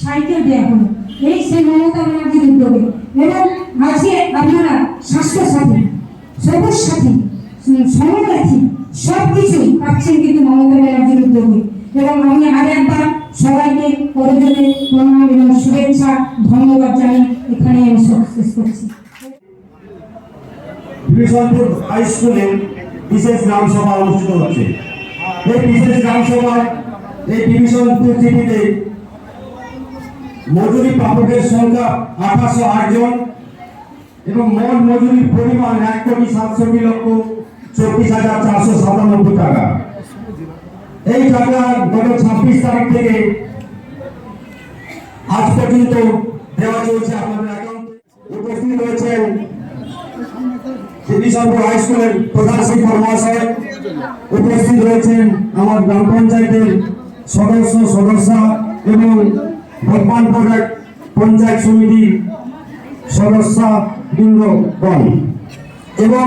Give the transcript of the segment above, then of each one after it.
Cycle দেওয়া হলো এই সেই মমতা ব্যানার্জির উদ্যোগে। এবং আছে আপনারা স্বাস্থ্য সাথী সবুজ সাথী পাচ্ছেন কিন্তু মমতা ব্যানার্জির উদ্যোগে। এবং আমি একবার সবাইকে প্রণাম এবং শুভেচ্ছা, ধন্যবাদ জানিয়ে এখানে আমি শেষ করছি। হাই স্কুলে বিশেষ অনুষ্ঠিত হচ্ছে। এই বিশেষ গ্রাম সভায় এই বিভীষণপুর টিভিতে মজুরি প্রাপকের সংখ্যা আঠাশশো জন এবং মোট মজুরির পরিমাণ এক কোটি সাতষট্টি লক্ষ চব্বিশ হাজার চারশো সাতানব্বই টাকা। এই টাকা গত ছাব্বিশ তারিখ থেকে আজ পর্যন্ত দেওয়া চলছে আপনাদের অ্যাকাউন্টে উপস্থিত রয়েছেন বিশনপুর হাই প্রধান শিক্ষক মহাশয়। উপস্থিত রয়েছেন আমার গ্রাম পঞ্চায়েতের সদস্য, সদস্যা এবং ভগবান পঞ্চায়েত সমিতির সদস্যা বৃন্দগণ এবং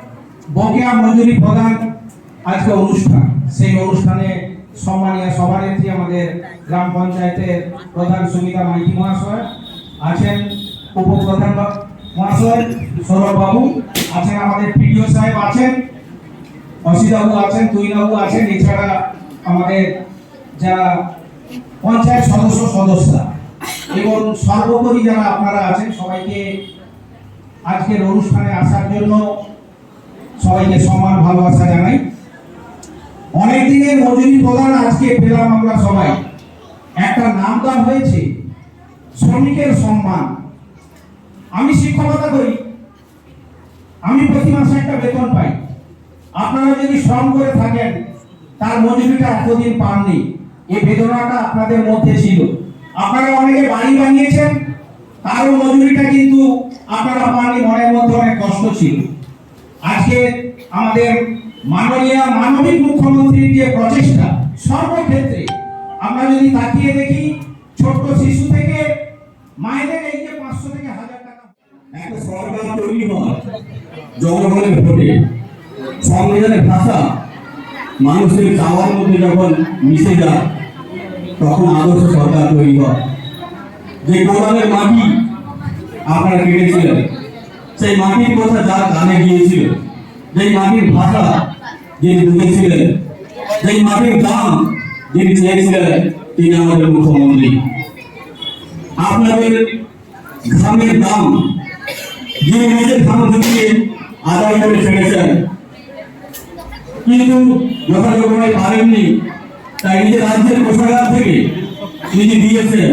বকেয়া মজুরি প্রদান আজকে অনুষ্ঠান। সেই অনুষ্ঠানে সম্মানীয় সভানেত্রী আমাদের গ্রাম পঞ্চায়েতের প্রধান সুমিতা মাইতি মহাশয় আছেন উপপ্রধান মহাশয় সৌরভ বাবু আছেন, আমাদের পিডিও সাহেব আছেন, অসিতবাবু আছেন তুইবাবু আছেন, এছাড়া আমাদের যারা পঞ্চায়েত সদস্য সদস্যরা। এবং সর্বোপরি যারা আপনারা আছেন, সবাইকে আজকের অনুষ্ঠানে আসার জন্য সবাইকে সম্মান, ভালোবাসা জানাই। অনেক দিনের মজুরি প্রদান আজকে পেলাম আমরা সবাই। একটা নাম নামদান হয়েছে, শ্রমিকের সম্মান। আমি শিক্ষকতা করি, আমি প্রতি মাসে একটা বেতন পাই। আপনারা যদি শ্রম করে থাকেন, তার মজুরিটা এতদিন পাননি। এই বেদনাটা আপনাদের মধ্যে ছিল। আপনারা অনেকে বাড়ি বানিয়েছেন, তারও মজুরিটা কিন্তু আপনারা পাননি, মনের মধ্যে অনেক কষ্ট ছিল। আজকে আমাদের মাননীয় মানবিক মুখ্যমন্ত্রীর যে প্রচেষ্টা, সর্বক্ষেত্রে আমরা যদি তাকিয়ে দেখি, ছোট্ট শিশু থেকে মায়েদের এই যে পাঁচশো থেকে হাজার টাকা একটা সরকার তৈরি হয়, জনগণের ভোটে। সংবিধানের ভাষা, মানুষের চাওয়ার মধ্যে যখন মিশে যায়, তখন আদর্শ সরকার তৈরি হয়। যে কোরআনের মাটি আপনারা কেটেছিলেন সেই মাটির কথা যার কানে গিয়েছিল, যেই মাটির ভাষা যিনি বুঝেছিলেন, যেই মাটির দাম যিনি চেয়েছিলেন, তিনি আমাদের মুখ্যমন্ত্রী। আপনাদের ঘামের দাম, যিনি নিজের ঘাম ঢুকিয়ে আদায় করে ছেড়েছেন কিন্তু যথাযথভাবে পারেননি, তাই নিজের রাজ্যের কোষাগার থেকে তিনি দিয়েছেন,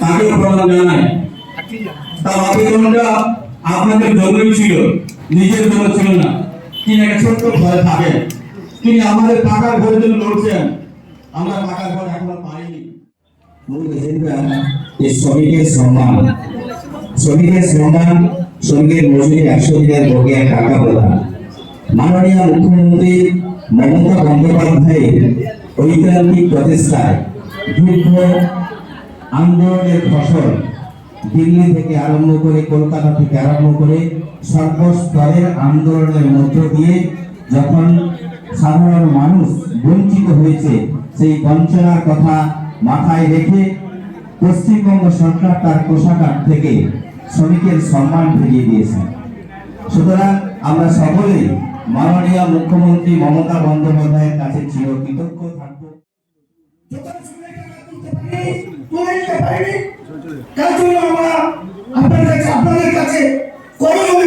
তাকেও প্রণাম জানায়। তার আবেদনটা আপনাদের জন্যই ছিল, নিজের জন্য ছিল না। তিনি একটা ছোট্ট ঘরে থাকেন। তিনি আমাদের পাকার ঘরের জন্য লড়ছেন। আমরা পাকার ঘর এখনও পাইনি। শ্রমিকের সম্মান। শ্রমিকের সম্মান, শ্রমিকের মজুরি একশো দিনের বকেয়া টাকা প্রদান। মাননীয় মুখ্যমন্ত্রী মমতা বন্দ্যোপাধ্যায়ের ঐতিহাসিক প্রচেষ্টায় যুদ্ধ, আন্দোলনের ফসল দিল্লি থেকে আরম্ভ করে কলকাতা থেকে আরম্ভ করে সর্বস্তরের আন্দোলনের মধ্য দিয়ে যখন সাধারণ মানুষ বঞ্চিত হয়েছে, সেই বঞ্চনার কথা মাথায় রেখে পশ্চিমবঙ্গ সরকার তার কোষাগার থেকে শ্রমিকের সম্মান ফিরিয়ে দিয়েছে। সুতরাং আমরা সকলেই মাননীয় মুখ্যমন্ত্রী মমতা বন্দ্যোপাধ্যায়ের কাছে চিরকৃতজ্ঞ থাকব। তার জন্য আমরা আপনাদের কাছে আপনাদের কাছে করজোড়ে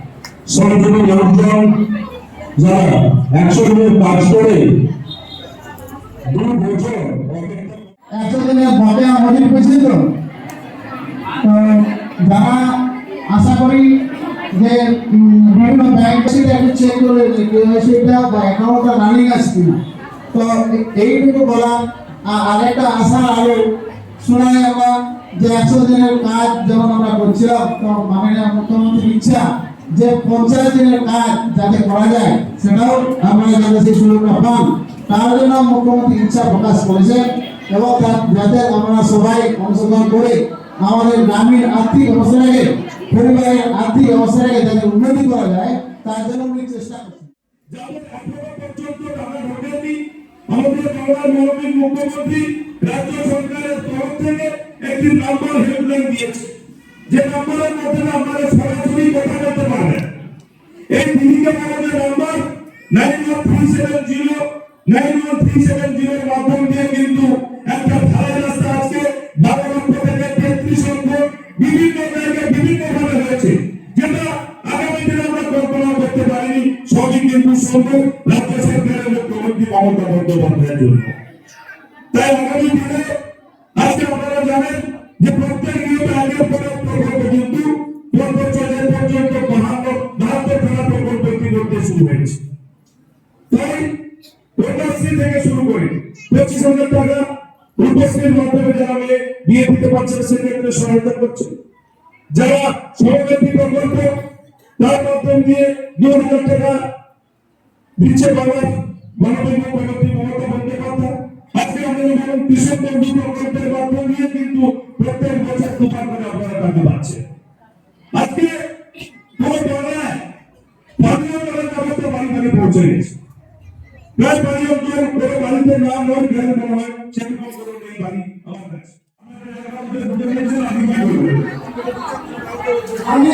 সরকারি লোকজন যারা দিনের কাজ করে দু বছর অপেক্ষা একশো দিনের বকেয়া মজুরি পেয়েছে তো, যারা আশা করি যে বিভিন্ন ব্যাংক সেটা একটু চেক করে কেওয়াইসিটা বা অ্যাকাউন্টটা রানিং আছে কিনা। তো, এইটুকু বলা আর আরেকটা আশার আলো শোনাই আমরা যে একশো দিনের কাজ যখন আমরা করছিলাম, তো মাননীয় মুখ্যমন্ত্রীর ইচ্ছা যে পঞ্চাশ দিনের কাজ যাতে করা যায়, সেটাও আমরা যাতে সেই সুযোগটা পান তার জন্য মুখ্যমন্ত্রী ইচ্ছা প্রকাশ করেছেন এবং তা- যাতে আমরা সবাই অংশগ্রহণ করে আমাদের গ্রামীণ আর্থিক অবস্থাটাকে, পরিবারের আর্থিক অবস্থাটাকে যাতে উন্নতি করা যায়, তার জন্য উনি চেষ্টা করছেন। মুখ্যমন্ত্রী রাজ্য সরকারের তরফ থেকে একটি নাম্বার হেল্পলাইন দিয়েছে। যে নাম্বারের মাধ্যমে আপনারা সরাসরি কথা বলতে পারবেন এই দিদিকে আমাদের number nine one three seven zero nine one three seven জিরোর মাধ্যম দিয়ে কিন্তু একটা ঢালাই রাস্তা আজকে বারো লক্ষ থেকে তেত্রিশ লক্ষ বিভিন্ন জায়গায় বিভিন্ন ভাবে হয়েছে, যেটা আগামী দিনে আমরা কল্পনা করতে পারিনি। সবই কিন্তু সম্ভব রাজ্য সরকারের মুখ্যমন্ত্রী মমতা বন্দ্যোপাধ্যায়ের জন্য। যারা সহযোগী প্রকল্প, তার মাধ্যম দিয়ে দু হাজার টাকা দিচ্ছে বাবার মাননীয় মুখ্যমন্ত্রী মমতা আমি কি বলব আমি